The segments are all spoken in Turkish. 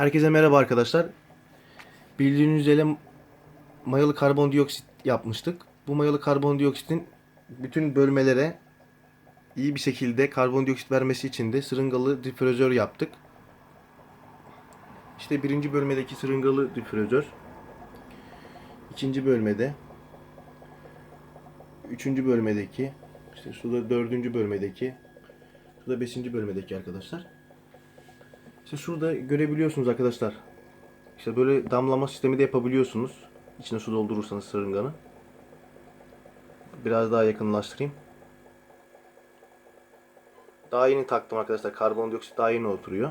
Herkese merhaba arkadaşlar. Bildiğiniz üzere mayalı karbondioksit yapmıştık. Bu mayalı karbondioksitin bütün bölmelere iyi bir şekilde karbondioksit vermesi için de sırıngalı difüzör yaptık. İşte birinci bölmedeki sırıngalı difüzör. ikinci bölmede. Üçüncü bölmedeki. işte şurada dördüncü bölmedeki. Şurada beşinci bölmedeki arkadaşlar. İşte şurada görebiliyorsunuz arkadaşlar. İşte böyle damlama sistemi de yapabiliyorsunuz. İçine su doldurursanız sırınganı. Biraz daha yakınlaştırayım. Daha yeni taktım arkadaşlar. Karbondioksit daha yeni oturuyor.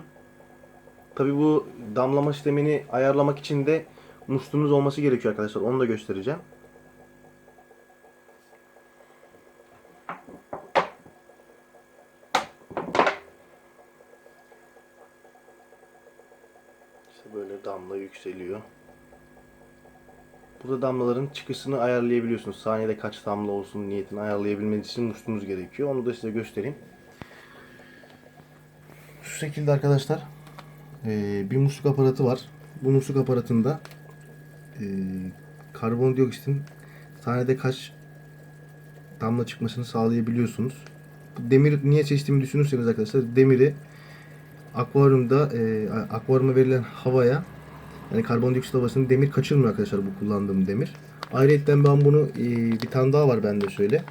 Tabi bu damlama sistemini ayarlamak için de musluğunuz olması gerekiyor arkadaşlar. Onu da göstereceğim. Böyle damla yükseliyor. Burada damlaların çıkışını ayarlayabiliyorsunuz. Saniyede kaç damla olsun niyetini ayarlayabilmeniz için musluğunuz gerekiyor. Onu da size göstereyim. Şu şekilde arkadaşlar eee, bir musluk aparatı var. Bu musluk aparatında eee karbondioksitin saniyede kaç damla çıkmasını sağlayabiliyorsunuz. Demir niye seçtiğimi düşünürseniz arkadaşlar demiri akvaryumda e, akvaryuma verilen havaya yani karbondioksit havasını demir kaçırmıyor arkadaşlar bu kullandığım demir. Ayrıca ben bunu e, bir tane daha var bende şöyle.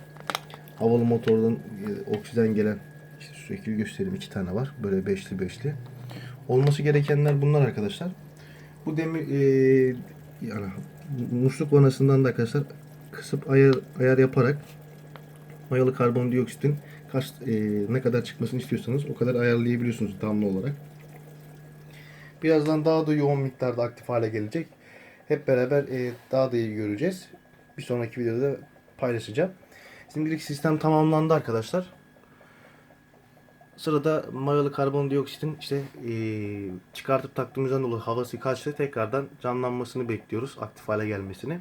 Havalı motordan e, oksiden gelen işte şekil göstereyim iki tane var. Böyle beşli beşli. Olması gerekenler bunlar arkadaşlar. Bu demir e, yani musluk vanasından da arkadaşlar kısıp ayar, ayar yaparak mayalı karbondioksitin kaç e, ne kadar çıkmasını istiyorsanız o kadar ayarlayabiliyorsunuz damla olarak. Birazdan daha da yoğun miktarda aktif hale gelecek. Hep beraber e, daha da iyi göreceğiz. Bir sonraki videoda paylaşacağım. Şimdilik sistem tamamlandı arkadaşlar. Sırada mayalı karbondioksitin işte e, çıkartıp taktığımızdan dolayı havası kaçtı. Tekrardan canlanmasını bekliyoruz. Aktif hale gelmesini.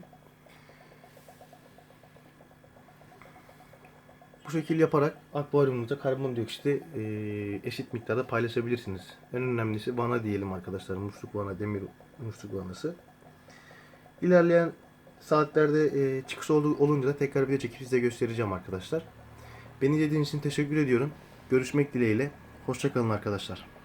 Bu şekil yaparak akvaryumunuzda karbondioksiti e, eşit miktarda paylaşabilirsiniz. En önemlisi vana diyelim arkadaşlar. Musluk vana, demir musluk vanası. İlerleyen saatlerde e, çıkış ol- olunca da tekrar video çekip size göstereceğim arkadaşlar. Beni izlediğiniz için teşekkür ediyorum. Görüşmek dileğiyle. Hoşçakalın arkadaşlar.